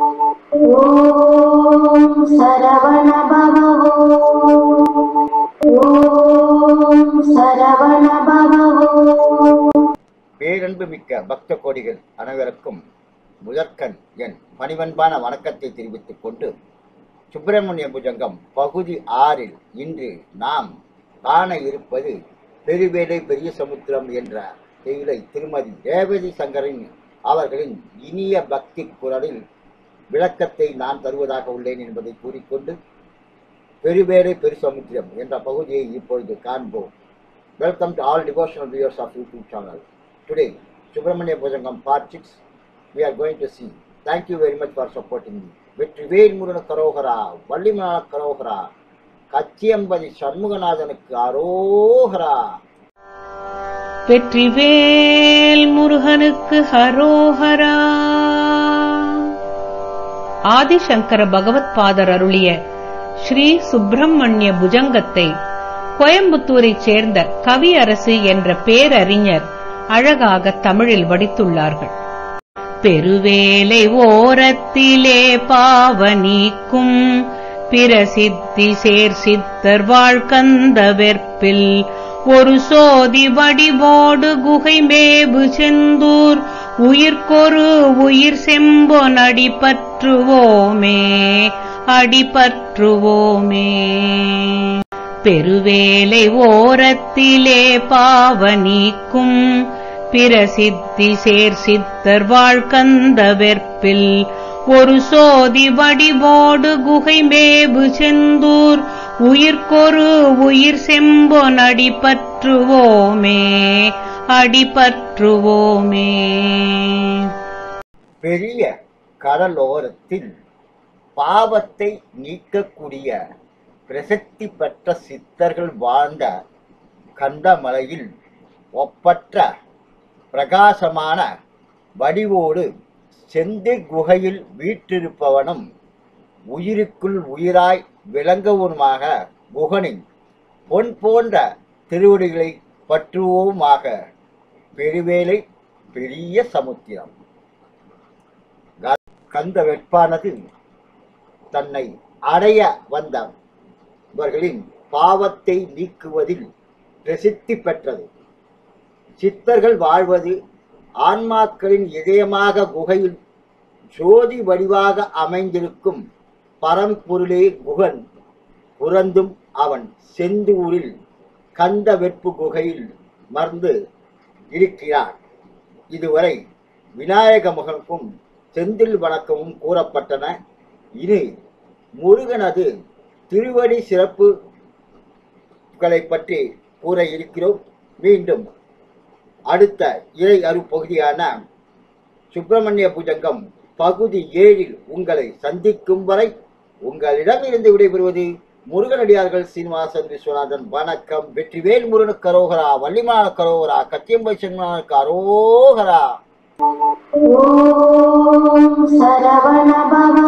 ஓம் சரவண பவவோ ஓம் சரவண பேரன்பு மிக்க பக்த கோடிகள் அனைவருக்கும் முதற்கண் என் பணிவன்பான வணக்கத்தை தெரிவித்துக் கொண்டு சுப்பிரமணிய புஜங்கம் பகுதி ஆறில் இன்று நாம் காண இருப்பது பெருவேலை பெரிய சமுத்திரம் என்ற தேயிலை திருமதி ரேவதி சங்கரின் அவர்களின் இனிய பக்தி குரலில் விளக்கத்தை நான் தருவதாக உள்ளேன் என்பதை கூறிக்கொண்டு பெருவேடை பெருசமுத்திரம் என்ற பகுதியை இப்பொழுது காண்போம் welcome to all devotional viewers of YouTube channel today Subramanya Bhujangam part six we are going to see thank you very much for supporting me Vetrivel Murugan கரோகரா வள்ளிமன கரோகரா கச்சியம்பதி சண்முகநாதனுக்கு அரோகரா வெற்றிவேல் முருகனுக்கு ஹரோஹரா ஆதிசங்கர பகவத் பாதர் அருளிய ஸ்ரீ சுப்பிரமணிய புஜங்கத்தை கோயம்புத்தூரைச் சேர்ந்த கவியரசு என்ற பேரறிஞர் அழகாக தமிழில் வடித்துள்ளார்கள். பெருவேலை ஓரத்திலே பாவ நீக்கும் பிரசித்தி சேர் சித்தர் வாழ்கந்த வெற்பில் ஒரு சோதி வடிவோடு குகை மேபு செந்தூர் உயிர்கொரு உயிர் செம்பொன் அடிபற்றுவோமே அடிபற்றுவோமே பெருவேலை ஓரத்திலே பாவ நீக்கும் பிரசித்தி சேர் சித்தர் வாழ்கந்த வெற்பில். ஒரு சோதி வடிவோடு குகை மேபு செந்தூர் உயிர்கொரு உயிர் செம்பொன் அடிபற்றுவோமே அடிபற்றுவோமே. பெரிய கடலோரத்தில் பாவத்தை நீக்கக்கூடிய பிரசித்தி பெற்ற சித்தர்கள் வாழ்ந்த கந்தமலையில் ஒப்பற்ற பிரகாசமான வடிவோடு செந்தி குகையில் வீற்றிருப்பவனும் உயிருக்குள் உயிராய் விளங்கவுமாக குகனின் பொன் போன்ற திருவடிகளை பற்றுவோமாக பெருவேலை பெரிய சமுத்திரம். கந்த வெட்பானது தன்னை அடைய வந்த இவர்களின் பாவத்தை நீக்குவதில் பிரசித்தி பெற்றது. சித்தர்கள் வாழ்வது ஆன்மாக்களின் இதயமாக குகையில் ஜோதி வடிவாக அமைந்திருக்கும் பரம்பொருளே குகன். புறந்தும் அவன் செந்தூரில் கந்த வெற்பு குகையில் மர்ந்து இருக்கிறான். இதுவரை விநாயக மகனுக்கும் செந்தில் வணக்கமும் கூறப்பட்டன. இனி முருகனது திருவடி சிறப்புகளை பற்றி கூற இருக்கிறோம். மீண்டும் அடுத்த இறை அருப்பகுதியான சுப்பிரமணிய புஜங்கம் பகுதி ஏழில் உங்களை சந்திக்கும் வரை உங்களிடமிருந்து விடைபெறுவது முருகனடியார்கள் சீனிவாசன் விஸ்வநாதன் வணக்கம். வெற்றிவேல் முருகன் கரோகரா வள்ளிமான கரோகரா கத்தியம்பை சென்மனுக்கு அரோகரா. ஓம் சரவண பவ